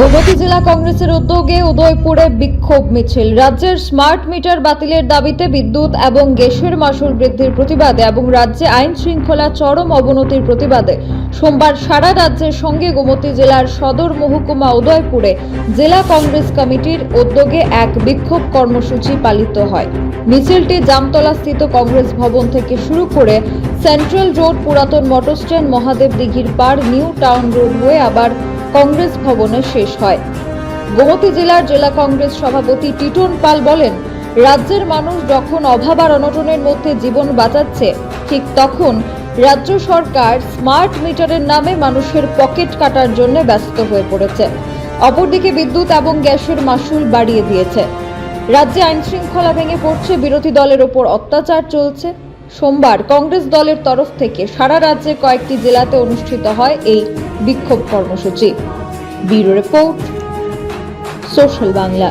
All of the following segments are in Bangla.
গোমতী জেলা কংগ্রেসের উদ্যোগে উদয়পুরে বিক্ষোভ মিছিল। রাজ্যের স্মার্ট মিটার বাতিলের দাবিতে বিদ্যুৎ এবং গ্যাসের মাসুল বৃদ্ধির প্রতিবাদে এবং রাজ্যে আইন শৃঙ্খলা চরম অবনতির প্রতিবাদে সোমবার সারা রাজ্যের সঙ্গে গোমতী জেলার সদর মহকুমা উদয়পুরে জেলা কংগ্রেস কমিটির উদ্যোগে এক বিক্ষোভ কর্মসূচি পালিত হয়। মিছিলটি জামতলা স্থিত কংগ্রেস ভবন থেকে শুরু করে সেন্ট্রাল রোড পুরাতন মোটর স্ট্যান্ড মহাদেব দিঘির পার নিউ টাউন রোড হয়ে আবার কংগ্রেস ভবনে শেষ হয়। গোমতী জেলার জেলা কংগ্রেস সভাপতি টিটন পাল বলেন, রাজ্যের মানুষ যখন অভাব আর অনটনের মধ্যে জীবন বাঁচাচ্ছে, ঠিক তখন রাজ্য সরকার স্মার্ট মিটারের নামে মানুষের পকেট কাটার জন্য ব্যস্ত হয়ে পড়েছে। অপরদিকে বিদ্যুৎ এবং গ্যাসের মাসুল বাড়িয়ে দিয়েছে। রাজ্যে আইন শৃঙ্খলা ভেঙে পড়ছে বিরোধী দলের ওপর অত্যাচার চলছে। সোমবার কংগ্রেস দলের তরফ থেকে সারা রাজ্যে কয়েকটি জেলাতে অনুষ্ঠিত হয় এই বিক্ষোভ কর্মসূচি। Bureau report, social Bangla.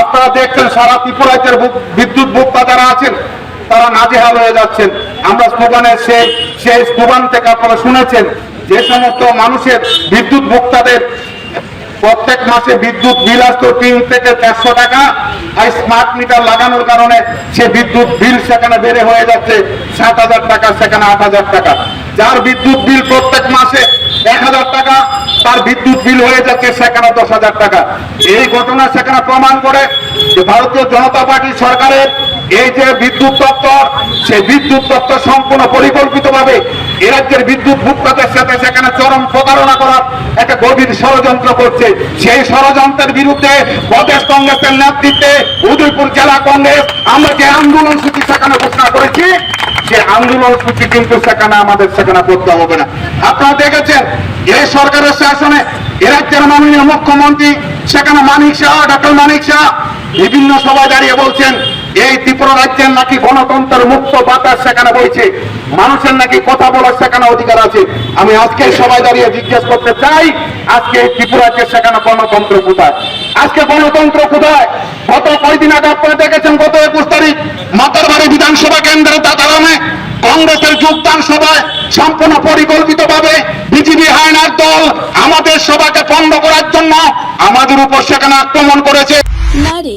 আপনারা দেখছেন সারা ত্রিপুরাজ্যের বিদ্যুৎ ভোক্তা যারা আছেন, তারা নাজেহাল হয়ে যাচ্ছেন। আমরা স্লোগানের সেই সেই স্লোগান থেকে আপনারা শুনেছেন যে সমস্ত মানুষের বিদ্যুৎ ভোক্তাদের প্রত্যেক মাসে বিদ্যুৎ বিল আসতো তিন থেকে চারশো টাকা। আর স্মার্ট মিটার লাগানোর কারণে সে বিদ্যুৎ বিল সেখানে বেড়ে হয়ে যাচ্ছে সাত হাজার টাকা, সেখানে আট হাজার টাকা। যার বিদ্যুৎ বিল প্রত্যেক মাসে এক হাজার টাকা, তার বিদ্যুৎ বিল হয়ে যাচ্ছে সেখানে দশ হাজার টাকা। এই ঘটনা সেখানে প্রমাণ করে যে ভারতীয় জনতা পার্টি সরকারের এই যে বিদ্যুৎ দপ্তর, সেই বিদ্যুৎ দপ্তর সম্পূর্ণ পরিকল্পিতভাবে এ রাজ্যের বিদ্যুৎ ভোক্তাদের সাথে সেখানে চরম প্রতারণা করার একটা গভীর ষড়যন্ত্র করছে। সেই ষড়যন্ত্রের বিরুদ্ধে প্রদেশ কংগ্রেসের নেতৃত্বে উদয়পুর জেলা কংগ্রেস, আমরা যে আন্দোলন সূচি সেখানে ঘোষণা করেছি, সে আন্দোলন সূচি কিন্তু সেখানে আমাদের সেখানে করতে হবে না। আপনারা দেখেছেন, এই সরকারের শাসনে এ রাজ্যের মাননীয় মুখ্যমন্ত্রী, সেখানে মানিক শাহ ডক্টর মানিক শাহ, বিভিন্ন সভায় দাঁড়িয়ে বলছেন এই ত্রিপুরা রাজ্যের নাকি গণতন্ত্রের মুক্ত বাতাস সেখানে বইছে, মানুষের নাকি কথা বলার সেখানে অধিকার আছে। আমি আজকে সবাই দাঁড়িয়ে জিজ্ঞেস করতে চাই, আজকে এই ত্রিপুরা রাজ্যের সেখানে গণতন্ত্র কোথায়? আজকে গণতন্ত্র কোথায়? গত কয়দিন আগে আপনারা দেখেছেন, গত একুশ তারিখ মাতারবাড়ি বিধানসভা কেন্দ্রের দাতারামে কংগ্রেসের যোগদান সভায় সম্পূর্ণ পরিকল্পিত ভাবে বিজেপি হায়নার দল আমাদের সভাকে পণ্ড করার জন্য আমাদের উপর সেখানে আক্রমণ করেছে। না রে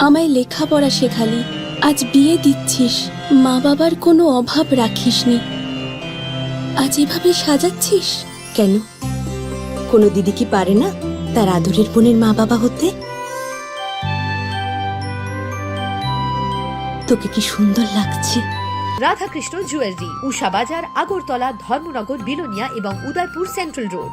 আমায় লেখাপড়া শেখালি, আজ বিয়ে দিচ্ছিস, মা বাবার কোনো অভাব রাখিসনি। আজ এভাবে সাজাচ্ছিস কেন? কোনো দিদি কি পারে না তার আদরের বোনের মা বাবা হতে? তোকে কি সুন্দর লাগছে? রাধাকৃষ্ণ জুয়েলারি, উষা বাজার, আগরতলা, ধর্মনগর, বিলোনিয়া এবং উদয়পুর সেন্ট্রাল রোড।